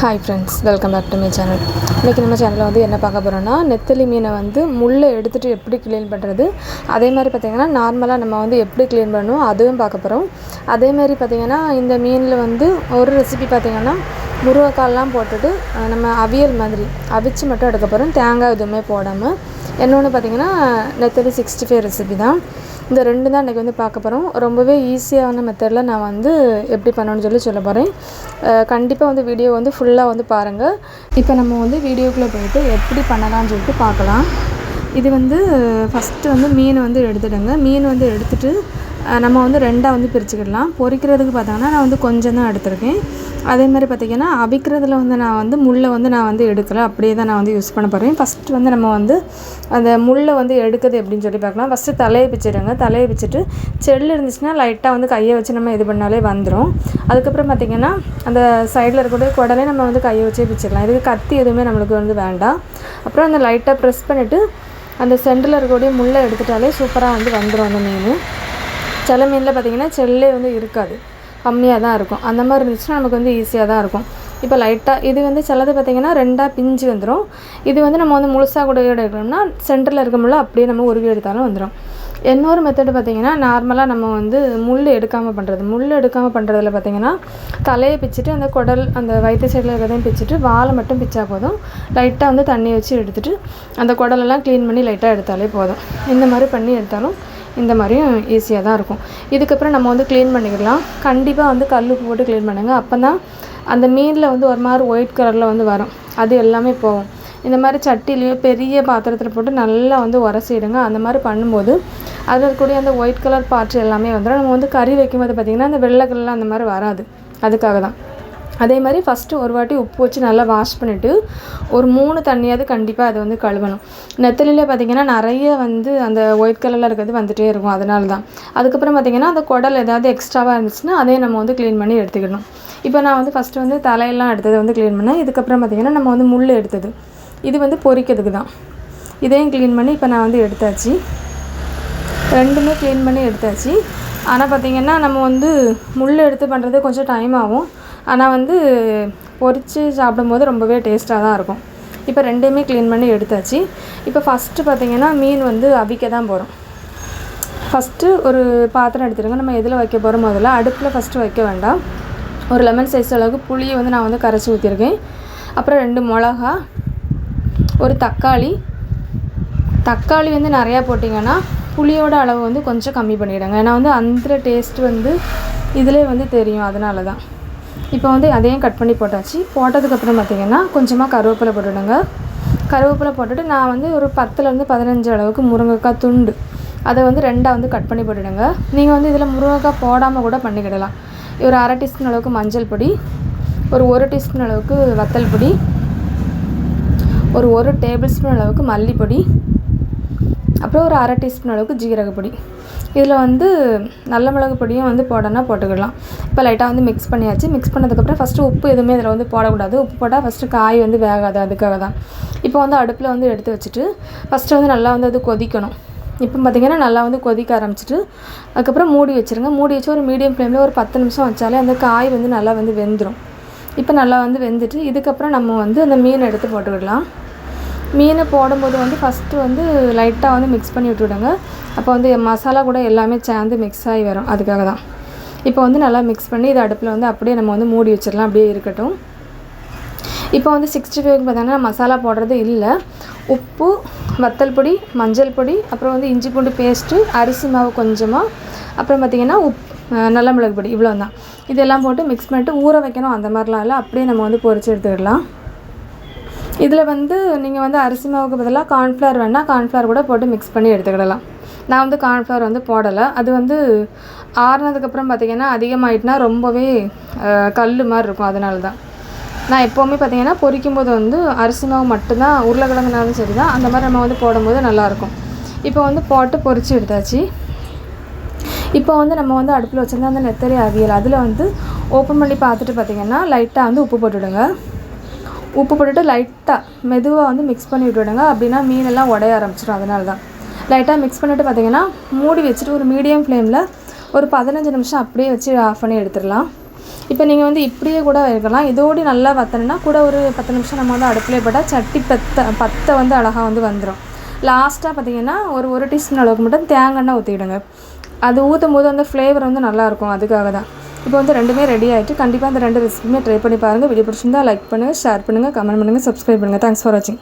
Hi friends welcome back to my channel இன்றைக்கி நம்ம சேனலில் வந்து என்ன பார்க்க போகிறோன்னா நெத்தலி மீனை வந்து முள்ளை எடுத்துகிட்டு எப்படி க்ளீன் பண்ணுறது அதே மாதிரி பார்த்திங்கன்னா நார்மலாக நம்ம வந்து எப்படி க்ளீன் பண்ணுவோம் அதுவும் பார்க்க போகிறோம் அதே மாதிரி பார்த்திங்கன்னா இந்த மீனில் வந்து ஒரு ரெசிபி பார்த்திங்கன்னா முருங்கைக்கால்லாம் போட்டுட்டு நம்ம அவியல் மாதிரி அவிச்சு மட்டும் எடுக்க போகிறோம் தேங்காய் எதுவுமே போடாமல் இன்னொன்று பார்த்திங்கன்னா நெத்தலி சிக்ஸ்டி ஃபைவ் ரெசிபி தான். இந்த ரெண்டு தான் இன்றைக்கி வந்து பார்க்க போகிறோம் ரொம்பவே ஈஸியான மெத்தடில் நான் வந்து எப்படி பண்ணணும்னு சொல்லி சொல்ல போகிறேன் கண்டிப்பாக வந்து வீடியோ வந்து ஃபுல்லாக வந்து பாருங்கள் இப்போ நம்ம வந்து வீடியோக்குள்ளே போயிட்டு எப்படி பண்ணலாம்னு சொல்லிட்டு பார்க்கலாம். இது வந்து ஃபஸ்ட்டு வந்து மீன் வந்து எடுத்துடுங்க மீன் வந்து எடுத்துகிட்டு நம்ம வந்து ரெண்டாக வந்து பிரிச்சுக்கிடலாம். பொரிக்கிறதுக்கு பார்த்தோன்னா நான் வந்து கொஞ்சம் தான் எடுத்திருக்கேன். அதே மாதிரி பார்த்திங்கன்னா அவிக்கிறதுல வந்து நான் வந்து முள்ளை வந்து நான் வந்து எடுக்கலை. அப்படியே தான் நான் வந்து யூஸ் பண்ண போகிறேன் ஃபஸ்ட்டு வந்து நம்ம வந்து அந்த முள்ளை வந்து எடுக்குது எப்படின்னு சொல்லி பார்க்கலாம். ஃபஸ்ட்டு தலையை பிச்சிடுங்க. தலையை பிச்சுட்டு செல்லு இருந்துச்சுன்னா லைட்டாக வந்து கையை வச்சு நம்ம இது பண்ணாலே வந்துடும் அதுக்கப்புறம் பார்த்திங்கன்னா அந்த சைடில் இருக்கக்கூடிய குடலே நம்ம வந்து கையை வச்சே பிச்சிடலாம். இதுக்கு கத்தி எதுவுமே நம்மளுக்கு வந்து வேண்டாம். அப்புறம் அந்த லைட்டாக ப்ரெஸ் பண்ணிவிட்டு அந்த சென்டரில் இருக்கக்கூடிய முள்ளை எடுத்துட்டாலே சூப்பராக வந்து வந்துடும் அந்த மீன். சில மீனில் பார்த்தீங்கன்னா செல்லே வந்து இருக்காது. கம்மியாக தான் இருக்கும். அந்த மாதிரி இருந்துச்சுன்னா நமக்கு வந்து ஈஸியாக தான் இருக்கும். இப்போ லைட்டாக இது வந்து சிலது பார்த்திங்கன்னா ரெண்டாக பிஞ்சு வந்துடும் இது வந்து நம்ம வந்து முழுசாக கூட எடுக்கணும்னா சென்டரில் இருக்க முள்ள அப்படியே நம்ம உருவி எடுத்தாலும் வந்துடும் இன்னொரு மெத்தடு பார்த்திங்கன்னா நார்மலாக நம்ம வந்து முள் எடுக்காமல் பண்ணுறது முள் எடுக்காமல் பண்ணுறதுல பார்த்திங்கன்னா தலையை பிச்சுட்டு அந்த குடல் அந்த வயிற்று சைடில் இருக்கிறதையும் பிச்சுட்டு வாழை மட்டும் பிச்சா போதும். லைட்டாக வந்து தண்ணி வச்சு எடுத்துகிட்டு அந்த குடலெல்லாம் க்ளீன் பண்ணி லைட்டாக எடுத்தாலே போதும். இந்த மாதிரி பண்ணி எடுத்தாலும் இந்த மாதிரியும் ஈஸியாக தான் இருக்கும். இதுக்கப்புறம் நம்ம வந்து க்ளீன் பண்ணிக்கலாம். கண்டிப்பாக வந்து கல் உப்பு போட்டு க்ளீன் பண்ணுங்கள் அப்போ தான் அந்த மீனில் வந்து ஒரு மாதிரி ஒயிட் கலரில் வந்து வரும். அது எல்லாமே போகும். இந்த மாதிரி சட்டிலையோ பெரிய பாத்திரத்தில் போட்டு நல்லா வந்து உரசிடுங்க. அந்த மாதிரி பண்ணும்போது அதில் இருக்கக்கூடிய அந்த ஒயிட் கலர் பாற்று எல்லாமே வந்துடும் நம்ம வந்து கறி வைக்கும்போது பார்த்திங்கன்னா அந்த வெள்ளை கலர்லாம் அந்த மாதிரி வராது. அதுக்காக தான் அதே மாதிரி ஃபஸ்ட்டு ஒரு வாட்டி உப்பு வச்சு நல்லா வாஷ் பண்ணிவிட்டு ஒரு மூணு தண்ணியாவது கண்டிப்பாக அதை வந்து கழுவணும். நெத்தலியில் பார்த்திங்கன்னா நிறைய வந்து அந்த ஒயிட் கலரில் இருக்கிறது வந்துகிட்டே இருக்கும். அதனால தான் அதுக்கப்புறம் பார்த்திங்கன்னா அந்த குடல் ஏதாவது எக்ஸ்ட்ராவாக இருந்துச்சுன்னா அதையும் நம்ம வந்து க்ளீன் பண்ணி எடுத்துக்கணும். இப்போ நான் வந்து ஃபஸ்ட்டு வந்து தலையெல்லாம் எடுத்ததை வந்து க்ளீன் பண்ணேன். இதுக்கப்புறம் பார்த்திங்கன்னா நம்ம வந்து முள் எடுத்தது. இது வந்து பொரிக்கிறதுக்கு தான். இதையும் க்ளீன் பண்ணி இப்போ நான் வந்து எடுத்தாச்சு. ரெண்டுமே க்ளீன் பண்ணி எடுத்தாச்சு. ஆனால் பார்த்திங்கன்னா நம்ம வந்து முள் எடுத்து பண்ணுறது கொஞ்சம் டைம் ஆகும். ஆனால் வந்து பொரித்து சாப்பிடும்போது ரொம்பவே டேஸ்ட்டாக தான் இருக்கும். இப்போ ரெண்டையுமே க்ளீன் பண்ணி எடுத்தாச்சு. இப்போ ஃபஸ்ட்டு பார்த்திங்கன்னா மீன் வந்து அவிக்க தான் போகிறோம் ஃபஸ்ட்டு ஒரு பாத்திரம் எடுத்துருங்க. நம்ம எதில் வைக்க போகிறோம் முதல்ல அடுப்பில் ஃபஸ்ட்டு வைக்க வேண்டாம். ஒரு லெமன் சைஸ் அளவுக்கு புளியை வந்து நான் வந்து கரைச்சி ஊற்றிருக்கேன் அப்புறம் ரெண்டு மிளகா ஒரு தக்காளி. தக்காளி வந்து நிறையா போட்டிங்கன்னா புளியோட அளவு வந்து கொஞ்சம் கம்மி பண்ணிவிடுங்க ஏன்னா வந்து அந்த டேஸ்ட் வந்து இதிலே வந்து தெரியும். அதனால தான் இப்போ வந்து அதையும் கட் பண்ணி போட்டாச்சு. போட்டதுக்கப்புறம் பார்த்திங்கன்னா கொஞ்சமாக கருவேப்பிலை போட்டுவிடுங்க கருவேப்பிலை போட்டுட்டு நான் வந்து ஒரு பத்துலேருந்து பதினஞ்சு அளவுக்கு முருங்கைக்காய் துண்டு. அதை வந்து ரெண்டாக வந்து கட் பண்ணி போட்டுவிடுங்க நீங்கள் வந்து இதில் முருங்கைக்காய் போடாமல் கூட பண்ணிக்கிடலாம். ஒரு அரை டீஸ்பூன் அளவுக்கு மஞ்சள் பொடி ஒரு ஒரு டீஸ்பூன் அளவுக்கு வத்தல் பொடி ஒரு ஒரு டேபிள் ஸ்பூன் அளவுக்கு மல்லிப்பொடி அப்புறம் ஒரு அரை டீஸ்பூன் அளவுக்கு ஜீரகப்பொடி இதில் வந்து நல்ல மிளகு பொடியும் வந்து போடனா போட்டுக்கலாம். இப்போ லைட்டாக வந்து மிக்ஸ் பண்ணியாச்சு. மிக்ஸ் பண்ணதுக்கப்புறம் ஃபஸ்ட்டு உப்பு எதுவுமே இதில் வந்து போடக்கூடாது. உப்பு போட்டால் ஃபஸ்ட்டு காய் வந்து வேகாது. அதுக்காக தான். இப்போ வந்து அடுப்பில் வந்து எடுத்து வச்சுட்டு ஃபஸ்ட்டு வந்து நல்லா வந்து அது கொதிக்கணும். இப்போ பார்த்திங்கன்னா நல்லா வந்து கொதிக்க ஆரம்பிச்சிட்டு அதுக்கப்புறம் மூடி வச்சுருங்க. மூடி வச்சு ஒரு மீடியம் ஃப்ளேமில் ஒரு பத்து நிமிஷம் வச்சாலே அந்த காய் வந்து நல்லா வந்து வெந்துடும் இப்போ நல்லா வந்து வெந்துட்டு இதுக்கப்புறம் நம்ம வந்து அந்த மீன் எடுத்து போட்டுக்கிடலாம் மீனை போடும்போது வந்து ஃபஸ்ட்டு வந்து லைட்டாக வந்து மிக்ஸ் பண்ணி விட்டுவிடுங்க அப்போ வந்து மசாலா கூட எல்லாமே சேர்ந்து மிக்ஸ் ஆகி வரும். அதுக்காக தான். இப்போ வந்து நல்லா மிக்ஸ் பண்ணி இது அடுப்பில் வந்து அப்படியே நம்ம வந்து மூடி வச்சிடலாம். அப்படியே இருக்கட்டும். இப்போ வந்து சிக்ஸ்டி ஃபைவ்க்கு பார்த்தீங்கன்னா மசாலா போடுறது இல்லை. உப்பு வத்தல் பொடி மஞ்சள் பொடி அப்புறம் வந்து இஞ்சி பூண்டு பேஸ்ட்டு அரிசி மாவு கொஞ்சமாக அப்புறம் பார்த்திங்கன்னா உப் நல்ல மிளகு பொடி இவ்வளோ தான் இதெல்லாம் போட்டு மிக்ஸ் பண்ணிட்டு ஊற வைக்கணும். அந்த மாதிரிலாம் இல்லை. அப்படியே நம்ம வந்து பொரிச்சு எடுத்துக்கிடலாம். இதில் வந்து நீங்கள் வந்து அரிசி மாவுக்கு பதிலாக கார்ன்ஃப்ளவர் வேணால் கார்ன்ஃப்ளவர் கூட போட்டு மிக்ஸ் பண்ணி எடுத்துக்கிடலாம். நான் வந்து கார்ன்ஃப்ளவர் வந்து போடலை. அது வந்து ஆறுனதுக்கப்புறம் பார்த்திங்கன்னா அதிகமாயிட்டுனா ரொம்பவே கல் மாதிரி இருக்கும் அதனால தான். நான் எப்போவுமே பார்த்தீங்கன்னா பொரிக்கும் போது வந்து அரிசி மாவு மட்டும்தான் உருளைக்கிழங்குனாலும் சரி தான் அந்த மாதிரி நம்ம வந்து போடும்போது நல்லாயிருக்கும். இப்போ வந்து போட்டு பொரித்து எடுத்தாச்சு. இப்போ வந்து நம்ம வந்து அடுப்பில் வச்சுருந்தா அந்த நெத்தரி அவியல் அதில் வந்து ஓப்பன் பண்ணி பார்த்துட்டு பார்த்தீங்கன்னா லைட்டாக வந்து உப்பு போட்டுவிடுங்க உப்பு போட்டுட்டு லைட்டாக மெதுவாக வந்து மிக்ஸ் பண்ணி விட்டுவிடுங்க அப்படின்னா மீனெல்லாம் உடைய ஆரம்பிச்சிடும் அதனால தான் லைட்டாக மிக்ஸ் பண்ணிவிட்டு பார்த்தீங்கன்னா மூடி வச்சுட்டு ஒரு மீடியம் ஃப்ளேமில் ஒரு பதினஞ்சு நிமிஷம் அப்படியே வச்சு ஆஃப் பண்ணி எடுத்துடலாம். இப்போ நீங்கள் வந்து இப்படியே கூட இருக்கலாம் இதோடு நல்லா வத்தணுன்னா கூட ஒரு பத்து நிமிஷம் நம்ம வந்து அடுப்பிலே போட்டால் சட்டி பத்த பத்தை வந்து அழகாக வந்து வந்துடும் லாஸ்ட்டாக பார்த்தீங்கன்னா ஒரு ஒரு டீஸ்பூன் அளவுக்கு மட்டும் தேங்காய் எண்ணெய் ஊற்றிடுங்க அது ஊற்றும் போது அந்த ஃப்ளேவர் வந்து நல்லாயிருக்கும் அதுக்காக தான் இப்போ வந்து ரெண்டுமே ரெடி ஆகிட்டு கண்டிப்பாக அந்த ரெண்டு ரெசிபியுமே ட்ரை பண்ணி பாருங்கள் வீடியோ பிடிச்சிருந்தா லைக் பண்ணுங்கள் ஷேர் பண்ணுங்கள் கமெண்ட் பண்ணுங்கள் சப்ஸ்கிரைப் பண்ணுங்கள் தேங்க்ஸ் ஃபார் வாட்சிங்